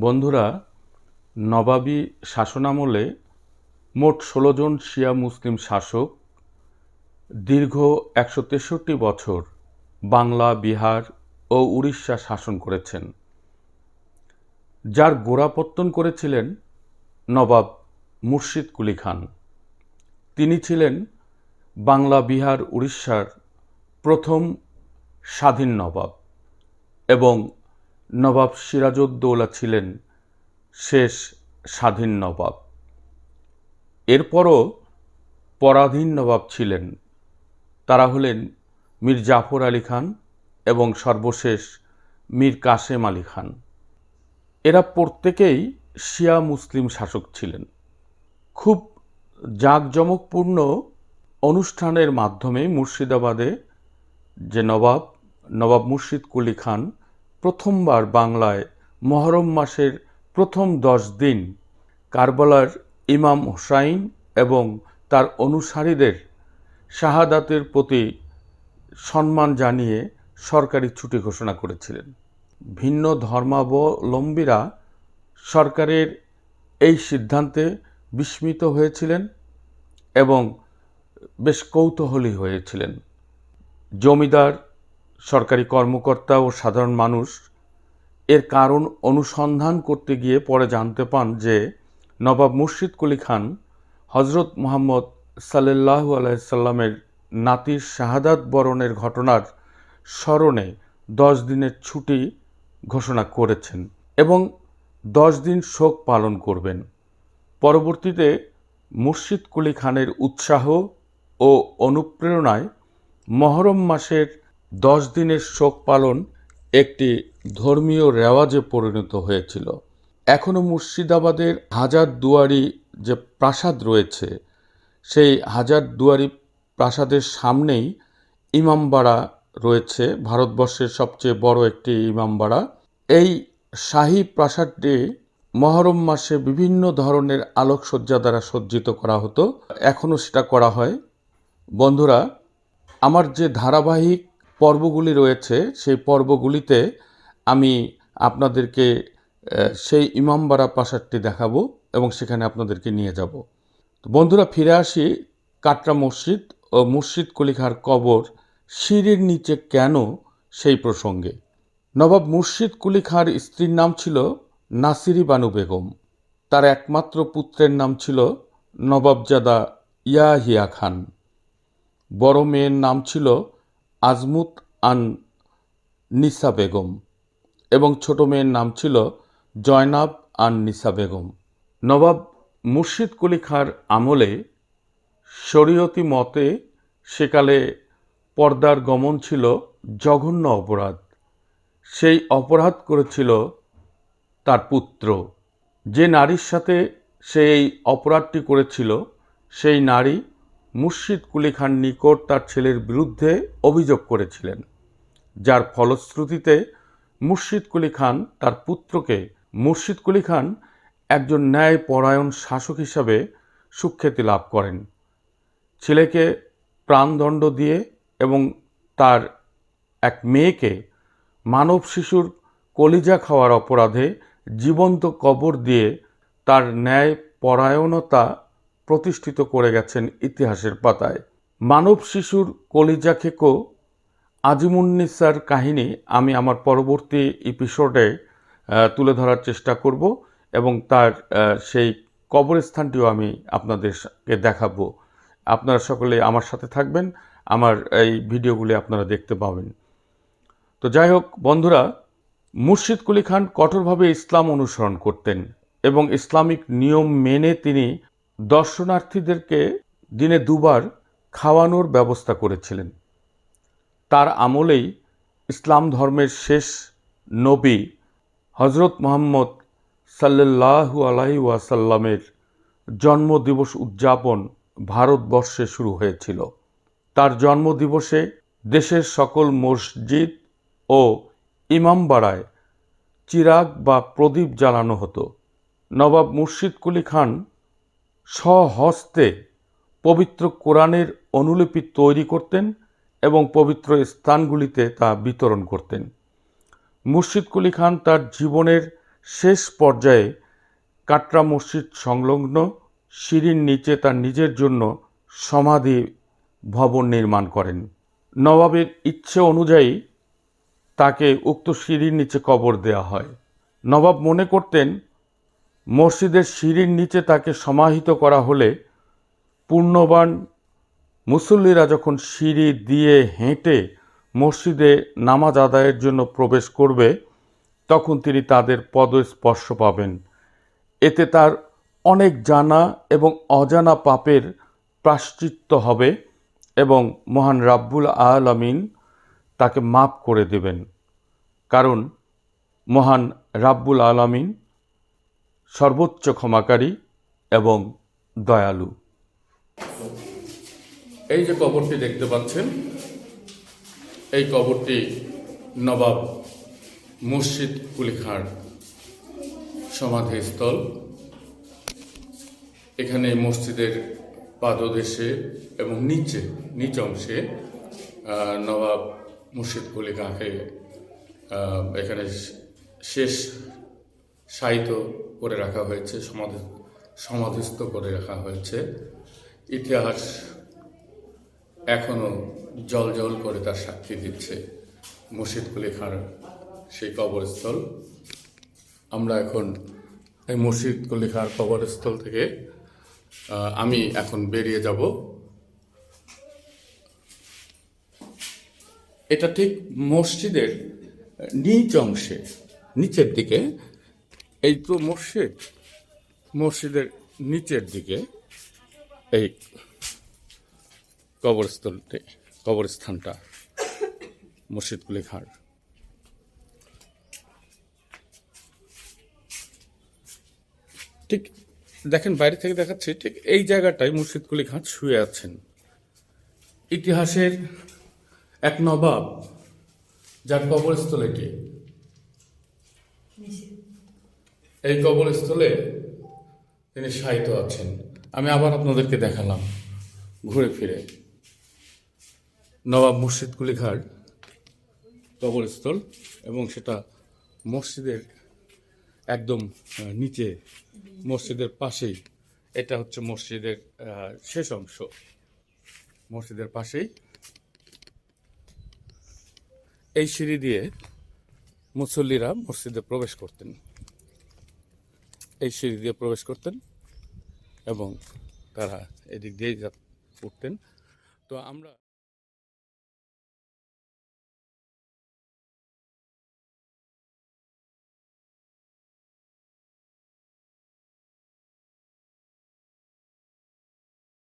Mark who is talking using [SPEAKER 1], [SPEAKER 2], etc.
[SPEAKER 1] বন্ধুরা, নবাবী শাসনামলে মোট ষোলো জন শিয়া মুসলিম শাসক, দীর্ঘ একশো তেষট্টি বছর বাংলা, বিহার ও উড়িষ্যা শাসন করেছেন। যার গোড়াপত্তন করেছিলেন নবাব মুর্শিদ কুলি খান। তিনি ছিলেন বাংলা, বিহার, উড়িষ্যার প্রথম স্বাধীন নবাব এবং নবাব সিরাজউদ্দৌলা ছিলেন শেষ স্বাধীন নবাব। এরপরও পরাধীন নবাব ছিলেন। তারা হলেন মীর জাফর আলী খান এবং সর্বশেষ মীর কাসেম আলী খান। এরা প্রত্যেকেই শিয়া মুসলিম শাসক ছিলেন। খুব জাঁকজমকপূর্ণ অনুষ্ঠানের মাধ্যমে মুর্শিদাবাদে যে নবাব নবাব মুর্শিদ কুলি খান প্রথমবার বাংলায় মহরম মাসের প্রথম দশ দিন কারবালার ইমাম হোসাইন এবং তার অনুসারীদের শাহাদাতের প্রতি সম্মান জানিয়ে সরকারি ছুটি ঘোষণা করেছিলেন। ভিন্ন ধর্মাবলম্বীরা সরকারের এই সিদ্ধান্তে বিস্মিত হয়েছিলেন এবং বেশ কৌতূহলী হয়েছিলেন। জমিদার সরকারি কর্মকর্তা ও সাধারণ মানুষ এর কারণ অনুসন্ধান করতে গিয়ে পরে জানতে পান যে নবাব মুর্শিদ কুলি খান হজরত মোহাম্মদ সাল্লাহু আলাইসাল্লামের নাতির শাহাদাত বরণের ঘটনার স্মরণে দশ দিনের ছুটি ঘোষণা করেছেন এবং দশ দিন শোক পালন করবেন। পরবর্তীতে মুর্শিদ কুলি খানের উৎসাহ ও অনুপ্রেরণায় মহরম মাসের দশ দিনের শোক পালন একটি ধর্মীয় রেওয়াজে পরিণত হয়েছিল। এখনও মুর্শিদাবাদের হাজার দুয়ারি যে প্রাসাদ রয়েছে, সেই হাজার দুয়ারি প্রাসাদের সামনেই ইমামবাড়া রয়েছে, ভারতবর্ষের সবচেয়ে বড় একটি ইমামবাড়া। এই শাহী প্রাসাদটি মহরম মাসে বিভিন্ন ধরনের আলোকসজ্জা দ্বারা সজ্জিত করা হতো। এখনও সেটা করা হয়। বন্ধুরা, আমার যে ধারাবাহিক পর্বগুলি রয়েছে, সেই পর্বগুলিতে আমি আপনাদেরকে সেই ইমামবাড়া প্রাসাদটি দেখাবো এবং সেখানে আপনাদেরকে নিয়ে যাব। বন্ধুরা, ফিরে আসি কাটরা মসজিদ ও মুর্শিদ কলিখার কবর সিঁড়ির নিচে কেন সেই প্রসঙ্গে। নবাব মুর্শিদ কুলি খাঁর স্ত্রীর নাম ছিল নাসিরি বানু বেগম। তার একমাত্র পুত্রের নাম ছিল নবাবজাদা ইয়াহিয়া খান। বড় মেয়ের নাম ছিল আজমুত আন নিসা বেগম এবং ছোট মেয়ের নাম ছিল জয়নাব আন নিসা বেগম। নবাব মুর্শিদ কুলি খাঁর আমলে শরীয়তি মতে সেকালে পর্দার গমন ছিল জঘন্য অপরাধ। সেই অপরাধ করেছিল তার পুত্র। যে নারীর সাথে সে এই অপরাধটি করেছিল, সেই নারী মুর্শিদ কুলি খান নিকট তার ছেলের বিরুদ্ধে অভিযোগ করেছিলেন। যার ফলশ্রুতিতে মুর্শিদ কুলি খান তার পুত্রকে, মুর্শিদ কুলি খান একজন ন্যায় পরায়ণ শাসক হিসাবে সুখ্যাতি লাভ করেন। ছেলেকে প্রাণদণ্ড দিয়ে এবং তার এক মেয়েকে মানব শিশুর কলিজা খাওয়ার অপরাধে জীবন্ত কবর দিয়ে তার ন্যায় পরায়ণতা প্রতিষ্ঠিত করে গেছেন ইতিহাসের পাতায়। মানব শিশুর কলিজা খেকো, আজিমুন্নিসার কাহিনী আমি আমার পরবর্তী এপিসোডে তুলে ধরার চেষ্টা করব এবং তার সেই কবরস্থানটিও আমি আপনাদেরকে দেখাবো। আপনারা সকলে আমার সাথে থাকবেন, আমার এই ভিডিওগুলি আপনারা দেখতে পাবেন। তো যাই হোক, বন্ধুরা মুর্শিদ কুলি খান কঠোরভাবে ইসলাম অনুসরণ করতেন এবং ইসলামিক নিয়ম মেনে তিনি দর্শনার্থীদেরকে দিনে দুবার খাওয়ানোর ব্যবস্থা করেছিলেন। তার আমলেই ইসলাম ধর্মের শেষ নবী হজরত মোহাম্মদ সাল্লাহু আলাহি ওয়াসাল্লামের জন্মদিবস উদযাপন ভারতবর্ষে শুরু হয়েছিল। তার জন্মদিবসে দেশের সকল মসজিদ ও ইমামবাড়ায় চিরাগ বা প্রদীপ জ্বালানো হতো। নবাব মুর্শিদ কুলি খান স্বহস্তে পবিত্র কোরআনের অনুলিপি তৈরি করতেন এবং পবিত্র স্থানগুলিতে তা বিতরণ করতেন। মুর্শিদ কুলি খান তার জীবনের শেষ পর্যায়ে কাটরা মসজিদ সংলগ্ন সিঁড়ির নিচে তার নিজের জন্য সমাধি ভবন নির্মাণ করেন। নবাবের ইচ্ছে অনুযায়ী তাকে উক্ত সিঁড়ির নিচে কবর দেওয়া হয়। নবাব মনে করতেন মসজিদের সিঁড়ির নিচে তাকে সমাহিত করা হলে পূর্ণবান মুসল্লিরা যখন সিঁড়ি দিয়ে হেঁটে মসজিদে নামাজ আদায়ের জন্য প্রবেশ করবে, তখন তিনি তাদের পদস্পর্শ পাবেন। এতে তার অনেক জানা এবং অজানা পাপের প্রাশ্চিত্য হবে এবং মহান রাব্বুল আলামিন তাকে মাফ করে দেবেন। কারণ মহান রাব্বুল আলামিন সর্বোচ্চ ক্ষমাকারী এবং দয়ালু। এই যে কবরটি দেখতে পাচ্ছেন, এই কবরটি নবাব মসজিদ কুলিখার সমাধিস্থল। এখানে মসজিদের পাদদেশে এবং নিচে, নিচ অংশে নবাব মুর্শিদ কুলি খাঁকে এখানে শেষ শায়িত করে রাখা হয়েছে, সমাধি সমাধিস্থ করে রাখা হয়েছে। ইতিহাস এখনও জল জল করে তার সাক্ষী দিচ্ছে মুর্শিদ কুলি খাঁর সেই কবরস্থল। আমরা এখন এই মুর্শিদ কুলি খাঁর কবরস্থল থেকে আমি এখন বেরিয়ে যাব। এটা ঠিক মসজিদের নিচ অংশে, নিচের দিকে এই তো মসজিদ, মসজিদের নিচের দিকে এই কবরস্থলটি কবরস্থানটা মসজিদ কুলিখার ঠিক দেখেন, বাইরে থেকে দেখাচ্ছে, ঠিক এই জায়গাটায় মুর্শিদ কুলি খান শুয়ে আছেন। ইতিহাসের এক নবাব যার কবরস্থল এই কবরস্থলে তিনি শায়িত আছেন। আমি আবার আপনাদেরকে দেখালাম ঘুরে ফিরে। নবাব মুর্শিদ কুলিঘাট কবরস্থল এবং সেটা মসজিদের একদম নিচে, মসজিদের পাশেই। এটা হচ্ছে মসজিদের শেষ অংশ। মসজিদের পাশেই। এই সিঁড়ি দিয়ে মুসল্লিরা মসজিদে প্রবেশ করতেন। এই সিঁড়ি দিয়ে প্রবেশ করতেন এবং তারা এদিক দিয়েই উঠতেন। তো আমরা